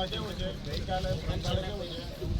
હાલમાં કેવું છે ગઈકાલે કેવું છે?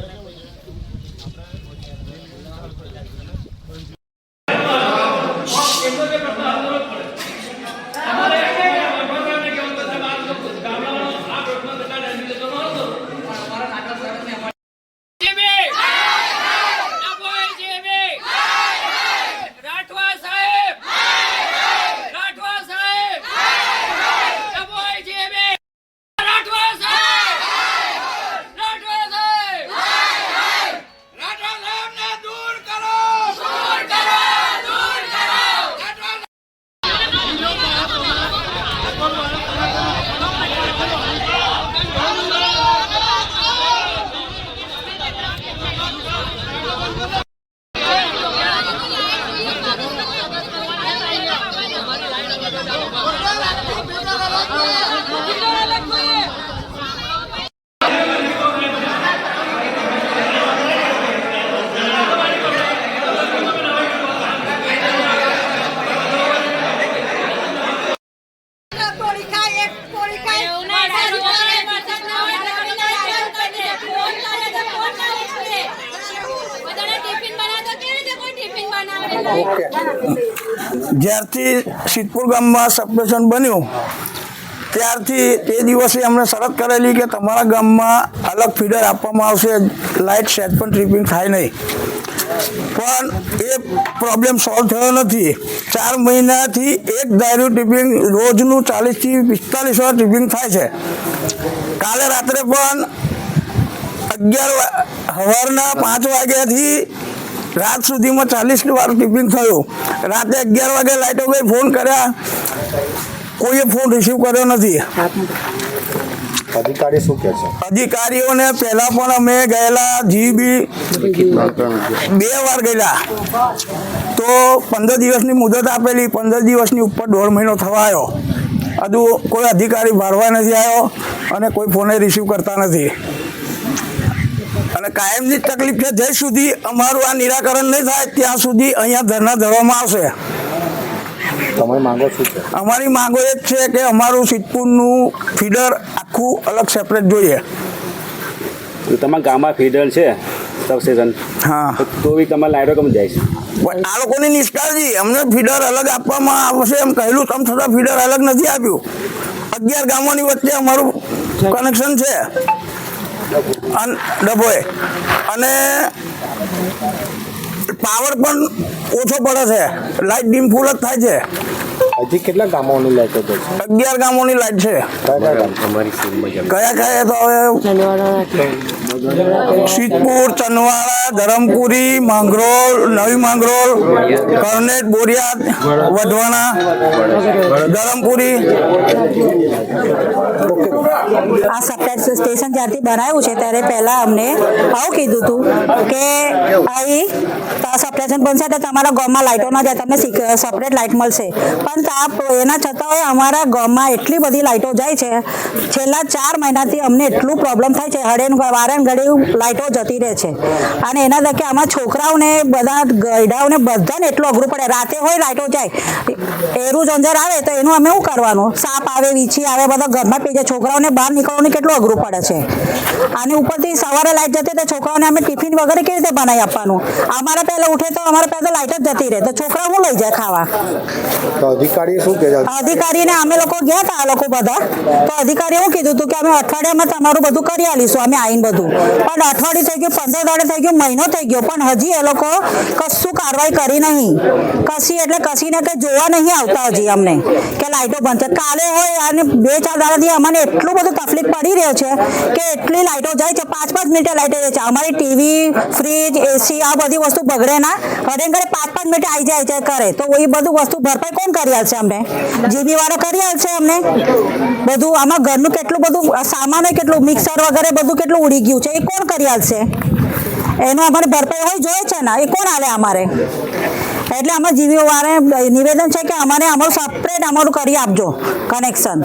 જીબી ડભોઈ જીબી રાઠવા સાહેબ રાઠવા સાહેબ ડભોઈ જીબી રાઠવા સાહેબ રાઠવા સાહેબ રાઠવા સાહેબને દૂર કરો દૂર કરો દૂર કરો પોળી ખાય, એક પોળી ખાય. એવું નહીં, તારું વગર વરસાદ ના હોય એટલે કરી નાખે, એવું કરી દે. ફોન કરે તો ફોન કરે છે. બધાને ટિફિન બનાવતો કેવી રીતે કોઈ ટિફિન બનાવે નહીં? જ્યારથી સિદ્ધપુર ગામમાં સબસ્ટેશન બન્યું, ત્યારથી તે દિવસે અમને શરત કરેલી કે તમારા ગામમાં અલગ ફીડર આપવામાં આવશે, લાઇટ સેટ પણ ટ્રીપિંગ થાય નહીં. પણ એ પ્રોબ્લેમ સોલ્વ થયો નથી. ચાર મહિનાથી એક ડાયરું ટિપિંગ રોજનું ચાલીસથી પિસ્તાલીસ વાર ટિપિંગ થાય છે. કાલે રાત્રે પણ અગિયાર સવારના પાંચ વાગ્યાથી રાત સુધીમાં ચાલીસ વાર ટિપિંગ થયું. રાતે અગિયાર વાગે લાઇટો ગઈ ફોન કર્યા. કોઈએ ફોન રિસીવ કર્યો નથી. અધિકારી શું કહે છે? અધિકારીઓને પહેલા પણ અમે ગયેલા જીબી બે વાર ગયેલા. તો પંદર દિવસની મુદત આપેલી પંદર દિવસની ઉપર દોઢ મહિનો થવા આવ્યો હજુ કોઈ અધિકારી ભરવા નથી આવ્યો અને કોઈ ફોને રિસીવ કરતા નથી. અને કાયમની તકલીફ છે જ્યાં સુધી અમારું આ નિરાકરણ નહીં થાય ત્યાં સુધી અહીંયા ધરના ધરવામાં આવશે. અમારી માંગો એ જ છે કે અમારું સિદ્ધપુરનું ફીડર આખું અલગ સેપરેટ જોઈએ. તમારા ગામમાં ફીડર છે સબસ્ટેશન હા. તો બી તમારે લાઈટો કમ જાય છે? આ લોકોની નિષ્કાળજી અમને ફીડર અલગ આપવામાં આવશે એમ કહેલું તમ છતાં ફીડર અલગ નથી આપ્યું. અગિયાર ગામોની વચ્ચે અમારું કનેક્શન છે. ડભોએ અને પાવર પણ ઓછો પડે છે. લાઇટ ડીમ ફૂલ જ થાય છે. હજી કેટલા ગામોની લાઈટ છે? અગિયાર ગામોની લાઈટ છે. કયા કયા ગામ? કયા કયા તો હવે? સિદ્ધપુર ચનવાડા ધરમપુરી માંગરોળ નવી માંગરોળ કરનેટ બોરિયાદ વઢવાણા ધરમપુરી. આ સપ્લાય સ્ટેશન જ્યારથી બનાવ્યું છે ત્યારે પહેલા અમને આવું કીધું હતું કે અહીં સપરેશન બનશે તો તમારા ગામમાં લાઇટો ના જાય તમને સપરેટ લાઇટ મળશે. પણ આ એના છતાં અમારા ગામમાં એટલી બધી લાઇટો જાય છે. છેલ્લા ચાર મહિનાથી અમને એટલું પ્રોબ્લેમ થાય છે. હડે વારે ને ઘડી લાઇટો જતી રહે છે. અને એના થકી આમાં છોકરાઓને બધા ગયડાઓને બધાને એટલું અઘરું પડે. રાતે હોય લાઇટો જાય. એરું જંજર આવે તો એનું અમે શું કરવાનું? સાપ આવે, વીછી આવે, બધા ઘરમાં પી જાય. છોકરાઓને બહાર નીકળવાનું કેટલું અઘરું પડે છે. અને ઉપરથી સવારે લાઇટ જતી તો છોકરાઓને અમે ટિફિન વગેરે કેવી રીતે બનાવી આપવાનું? અમારા પહેલાં ઉઠે તો અમારે પહેલાં લાઇટ જ જતી રહે. તો છોકરાઓ શું લઈ જાય ખાવા? તો અધિકારી શું કહે છે? અધિકારીને અમે લોકો ગયા હતા આ લોકો બધા. તો અધિકારીએ એવું કીધું હતું કે અમે અઠવાડિયામાં તમારું બધું કરી આલીશું, અમે આવીને બધું. પણ અઠવાડિયું થઈ ગયું, પંદર દાડે થઈ ગયું, મહિનો થઈ ગયો, પણ હજી એ લોકો કશું કાર્યવાહી કરી નહીં. કશી એટલે કશીને કંઈ જોવા નહીં આવતા હજી અમને, કે લાઇટો બંધ છે. કાલે હોય અને બે ચાર દાડાથી અમને એટલું બધું તકલીફ પડી રહ્યો છે કે એટલી લાઇટો જાય છે. પાંચ પાંચ મિનિટે લાઇટો જાય છે. અમારી ટીવી, ફ્રીજ એસી આ બધી વસ્તુ બગડે ના. ઘરે ઘરે પાંચ પાંચ મિનિટે આવી જાય છે કરે તો એ બધું વસ્તુ ભરપાઈ કોણ કરી આલશે અમને. જીબી વાળો કરી આવશે અમને. બધું આમાં ઘરનું કેટલું બધું સામાન કેટલું મિક્સર વગેરે બધું કેટલું ઉડી ગયું છે, એ કોણ કરી આવશે એનું અમારે ભરપાઈ હોય જોઈએ છે ને, એ કોણ આવે અમારે? એટલે આમાં જીવીઓ વાળે નિવેદન છે કે અમારે અમારું સપરેટ અમારું કરી આપજો કનેક્શન